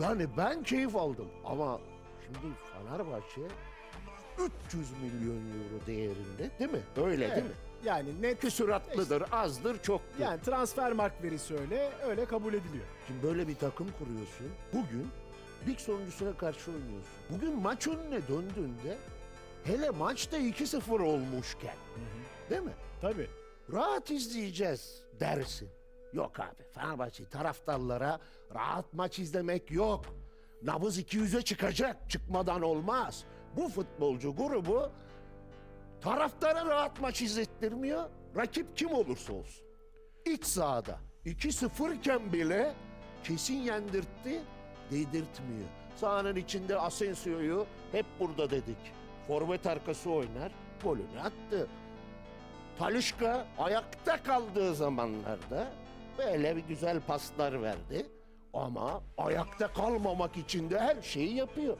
Yani ben keyif aldım ama şimdi Fenerbahçe 300 milyon euro değerinde değil mi? Öyle değil mi? Yani net Küsuratlıdır, azdır, çoktur. yani transfer mark verisi öyle öyle kabul ediliyor. Şimdi böyle bir takım kuruyorsun. Bugün lig sonuncusuna karşı oynuyorsun. Bugün maç önüne döndüğünde hele maçta 2-0 olmuşken değil mi? Tabii. Rahat izleyeceğiz dersin. Yok abi Fenerbahçe taraftarlara rahat maç izlemek yok. Nabız 200'e çıkacak. Çıkmadan olmaz. Bu futbolcu grubu taraftara rahat maç izlettirmiyor. Rakip kim olursa olsun. İç sahada 2-0 iken bile kesin yendirtti, dedirtmiyor. Sahanın içinde Asensio'yu hep burada dedik. Forvet arkası oynar, golünü attı. Talişka ayakta kaldığı zamanlarda böyle bir güzel paslar verdi. Ama ayakta kalmamak için de her şeyi yapıyor.